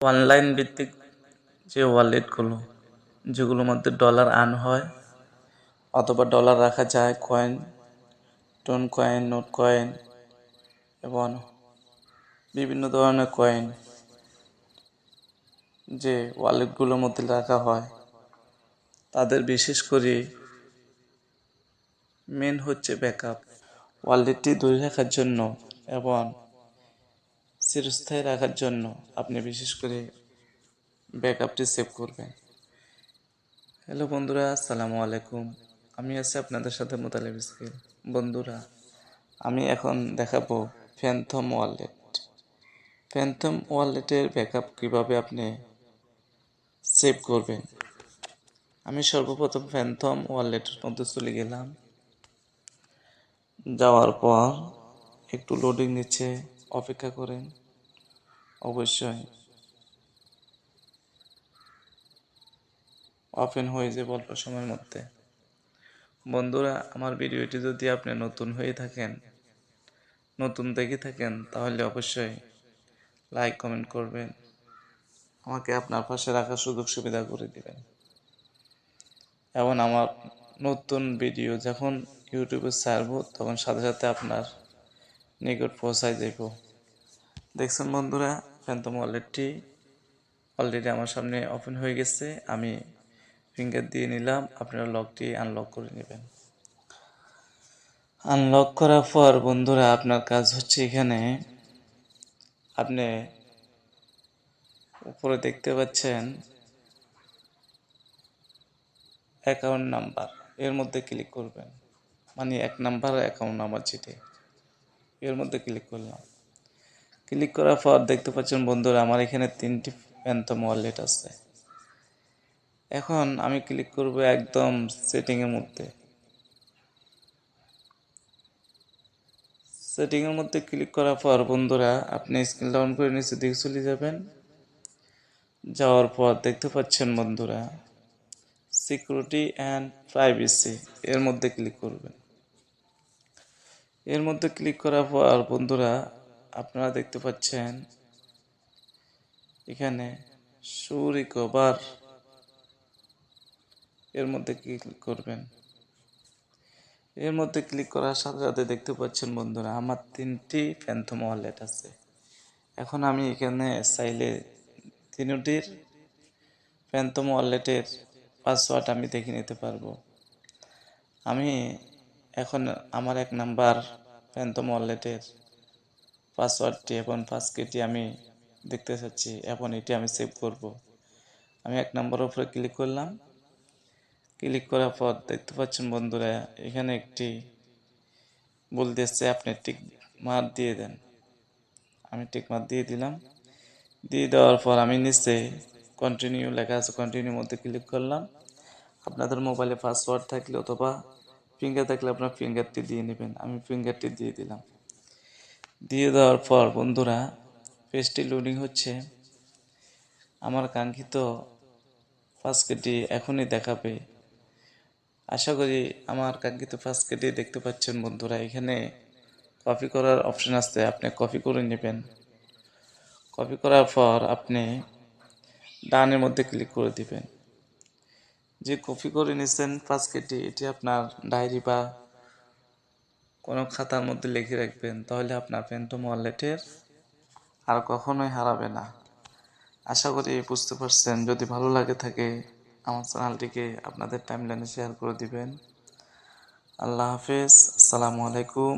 Online ভিত্তিক যে ওয়ালেটগুলো যেগুলোর মধ্যে ডলার আর্ন হয়, অথবা ডলার রাখা যায় কয়েন টোন কয়েন নোট কয়েন এবং বিভিন্ন ধরনের কয়েন যে ওয়ালেটগুলোর মধ্যে রাখা হয়, তাদের বিশেষ করে মেন হচ্ছে ব্যাকআপ ওয়ালেটটি ধরে রাখার জন্য এবং চিরস্থায়ী রাখার জন্য আপনি বিশেষ করে ব্যাকআপটি সেভ করবেন। হ্যালো বন্ধুরা, আসসালামু আলাইকুম। আমি আছি আপনাদের সাথে মোতালেব স্কিল। বন্ধুরা, আমি এখন দেখাবো ফ্যান্থম ওয়ালেট ফ্যান্থম ওয়ালেটের ব্যাকআপ কীভাবে আপনি সেভ করবেন? আমি সর্বপ্রথম ফ্যান্থম ওয়ালেটের মধ্যে চলে গেলাম। যাওয়ার পর একটু লোডিং নিচ্ছে। অপেক্ষা করেন। অবশ্যই। ওপেন হয়ে যাবে অল্প সময়ের মধ্যে। বন্ধুরা, আমার ভিডিওটি যদি আপনি নতুন হয়ে থাকেন, নতুন দেখে থাকেন, তাহলে অবশ্যই লাইক, কমেন্ট করবেন। আমাকে আপনার পাশে রাখার সুযোগ সুবিধা করে দিবেন। এবং আমার নতুন ভিডিও যখন ইউটিউবে ছাড়ব, তখন সাথে সাথে আপনার নিকট পৌঁছায় যাব দেখছেন বন্ধুরা ফ্যান্টম ওয়ালেটটি অলরেডি আমার সামনে ওপেন হয়ে গেছে। আমি ফিঙ্গার দিয়ে নিলাম, আপনারা লকটি আনলক করে নেবেন। আনলক করার পর বন্ধুরা, আপনার কাজ হচ্ছে এখানে আপনি উপরে দেখতে পাচ্ছেন অ্যাকাউন্ট নাম্বার এর মধ্যে ক্লিক করবেন। মানে এক নাম্বার অ্যাকাউন্ট নাম্বার যেটি। এর মধ্যে ক্লিক করলাম। ক্লিক করার পর দেখতে পাচ্ছেন বন্ধুরা আমার এখানে তিনটি প্যান্থম ওয়ালেট আছে। এখন আমি ক্লিক করব একদম সেটিংয়ের মধ্যে। সেটিংয়ের মধ্যে ক্লিক করার পর বন্ধুরা আপনি স্ক্রিন ডাউন করে নিচে দিকে চলে যাবেন। যাওয়ার পর দেখতে পাচ্ছেন বন্ধুরা সিকিউরিটি অ্যান্ড প্রাইভেসি এর মধ্যে ক্লিক করবেন। এর মধ্যে ক্লিক করার পর বন্ধুরা আপনারা দেখতে পাচ্ছেন এখানে শু রিকভার এর মধ্যে ক্লিক করবেন। এর মধ্যে ক্লিক করার সাথে সাথে দেখতে পাচ্ছেন বন্ধুরা আমার তিনটি ফ্যান্থম ওয়ালেট আছে। এখন আমি এখানে চাইলে তিনটির ফ্যান্থম ওয়ালেটের পাসওয়ার্ড আমি দেখে নিতে পারব। আমি এখন আমার এক নাম্বার ফ্যান্থম ওয়ালেটের পাসওয়ার্ডটি এবং পাসকিটি আমি দেখতে চাচ্ছি এবং এটি আমি সেভ করব। আমি এক নম্বরের উপরে ক্লিক করলাম। ক্লিক করার পর দেখতে পাচ্ছেন বন্ধুরা, এখানে একটি বলতেছে আপনি টিক মার দিয়ে দেন। আমি টিক মার দিয়ে দিলাম। দিয়ে দেওয়ার পর আমি নিচে কন্টিনিউ লেখা আছে কন্টিনিউর মধ্যে ক্লিক করলাম। আপনাদের মোবাইলে পাসওয়ার্ড থাকলে অথবা ফিঙ্গার থাকলে আপনার ফিঙ্গারটি দিয়ে নেবেন। আমি ফিঙ্গারটি দিয়ে দিলাম। দিয়ে দেওয়ার পর বন্ধুরা পেজটি লোডিং হচ্ছে। আমার কাঙ্ক্ষিত ফার্স্ট এখনই দেখাবে। আশা করি আমার কাঙ্ক্ষিত ফার্স্ট দেখতে পাচ্ছেন বন্ধুরা। এখানে কপি করার অপশন আসতে আপনি কপি করে নেবেন। কপি করার পর আপনি ডানের মধ্যে ক্লিক করে দিবেন। যে কপি করে নিচ্ছেন ফার্স্ট এটি আপনার ডায়েরি বা কোনো খাতার মধ্যে লিখে রাখবেন, তাহলে আপনার ফ্যান্টম ওয়ালেটের আর কখনোই হারাবে না। আশা করি বুঝতে পারছেন। যদি ভালো লাগে থাকে, আমার চ্যানেলটিকে আপনাদের টাইমলাইনে শেয়ার করে দিবেন। আল্লাহ হাফেজ। আসসালামু আলাইকুম।